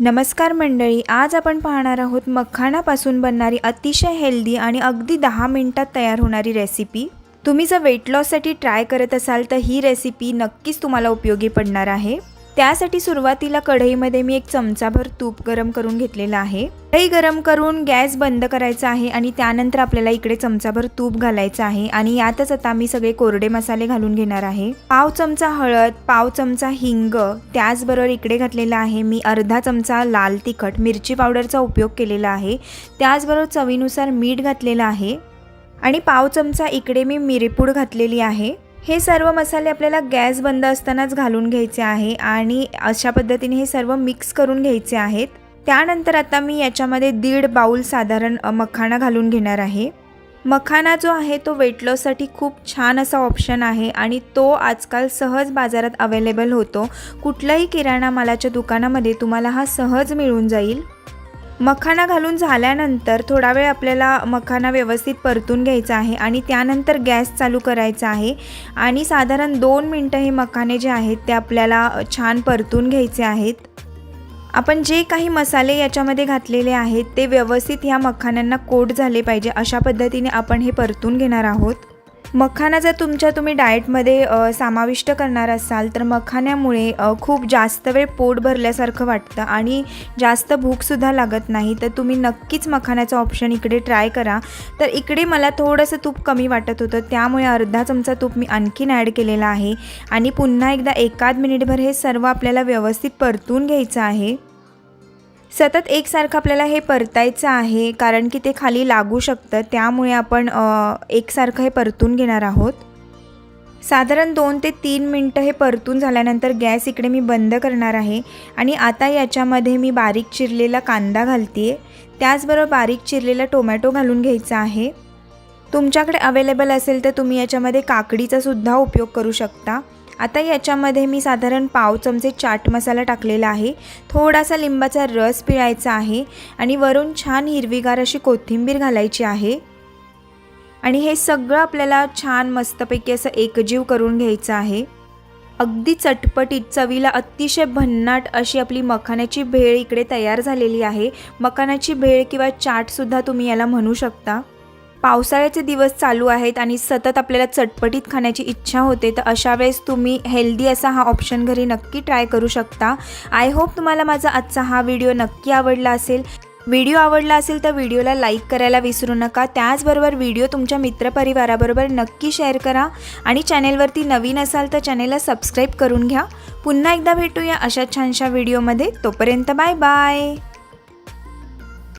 नमस्कार मंडळी आज आपण पाहणार आहोत मखाणापासून बनणारी अतिशय हेल्दी आणि अगदी दहा मिनटात तयार होणारी रेसिपी तुम्ही जर वेट लॉससाठी ट्राय करत असाल तर ही रेसिपी नक्कीच तुम्हाला उपयोगी पडणार आहे. त्यासाठी सुरुवातीला कढईमध्ये मी एक चमचाभर तूप गरम करून घेतलेलं आहे. कढई गरम करून गॅस बंद करायचा आहे आणि त्यानंतर आपल्याला इकडे चमचाभर तूप घालायचं आहे. आणि यातच आता मी सगळे कोरडे मसाले घालून घेणार आहे. पाव चमचा हळद पाव चमचा हिंग त्याचबरोबर इकडे घातलेला आहे मी अर्धा चमचा लाल तिखट मिरची पावडरचा उपयोग केलेला आहे. त्याचबरोबर चवीनुसार मीठ घातलेलं आहे. आणि पाव चमचा इकडे मी मिरीपूड घातलेली आहे. हे सर्व मसाले आपल्याला गॅस बंद असतानाच घालून घ्यायचे आहे आणि अशा पद्धतीने हे सर्व मिक्स करून घ्यायचे आहेत. त्यानंतर आता मी याच्यामध्ये दीड बाऊल साधारण मखाना मखाणा घालून घेणार आहे. मखाना जो आहे तो वेट लॉससाठी खूप छान असा ऑप्शन आहे आणि तो आजकाल सहज बाजारात अवेलेबल होतो. कुठल्याही किराणा मालाच्या दुकानामध्ये तुम्हाला हा सहज मिळून जाईल. मखाना घालून झाल्यानंतर थोडा वेळ आपल्याला मखाना व्यवस्थित परतून घ्यायचा आहे आणि त्यानंतर गॅस चालू करायचा आहे. आणि साधारण दोन मिनटं हे मखाने जे आहेत ते आपल्याला छान परतून घ्यायचे आहेत. आपण जे काही मसाले याच्यामध्ये घातलेले आहेत ते व्यवस्थित ह्या मखाण्यांना कोट झाले पाहिजे अशा पद्धतीने आपण हे परतून घेणार आहोत. मखाना जर तुमच्या तुम्ही डाएटमध्ये समाविष्ट करणार असाल तर मखाण्यामुळे खूप जास्त वेळ पोट भरल्यासारखं वाटतं आणि जास्त भूकसुद्धा लागत नाही. तर तुम्ही नक्कीच मखाण्याचं ऑप्शन इकडे ट्राय करा. तर इकडे मला थोडंसं तूप कमी वाटत होतं. त्यामुळे अर्धा चमचा तूप मी आणखीन ॲड केलेला आहे. आणि पुन्हा एकदा एकाद मिनिटभर हे सर्व आपल्याला व्यवस्थित परतून घ्यायचं आहे. सतत एकसारखं आपल्याला हे परतायचं आहे कारण की ते खाली लागू शकतं त्यामुळे आपण एकसारखं हे परतून घेणार आहोत. साधारण दोन ते तीन मिनटं हे परतून झाल्यानंतर गॅस इकडे मी बंद करणार आहे आणि आता याच्यामध्ये मी बारीक चिरलेला कांदा घालते त्याचबरोबर बारीक चिरलेला टोमॅटो घालून घ्यायचा आहे. तुमच्याकडे अवेलेबल असेल तर तुम्ही याच्यामध्ये काकडीचा सुद्धा उपयोग करू शकता. आता याच्यामध्ये मी साधारण पाव चमचे चाट मसाला टाकलेला आहे. थोडासा लिंबाचा रस पिळायचा आहे आणि वरून छान हिरवीगार अशी कोथिंबीर घालायची आहे. आणि हे सगळं आपल्याला छान मस्तपैकी असं एकजीव करून घ्यायचं आहे. अगदी चटपटीत चवीला अतिशय भन्नाट अशी आपली मखाण्याची भेळ इकडे तयार झालेली आहे. मखाण्याची भेळ किंवा चाटसुद्धा तुम्ही याला म्हणू शकता. पावसाळ्याचे दिवस चालू आहेत आणि सतत आपल्याला चटपटीत खाण्याची इच्छा होते तर अशा वेळेस तुम्ही हेल्दी असा हा ऑप्शन घरी नक्की ट्राय करू शकता. आय होप तुम्हाला माझा आजचा हा व्हिडिओ नक्की आवडला असेल. व्हिडिओ आवडला असेल तर व्हिडिओला लाईक करायला विसरू नका. त्याचबरोबर व्हिडिओ तुमच्या मित्रपरिवाराबरोबर नक्की शेअर करा आणि चॅनेलवरती नवीन असाल तर चॅनेलला सबस्क्राईब करून घ्या. पुन्हा एकदा भेटूया अशा छानशा व्हिडिओमध्ये तोपर्यंत बाय बाय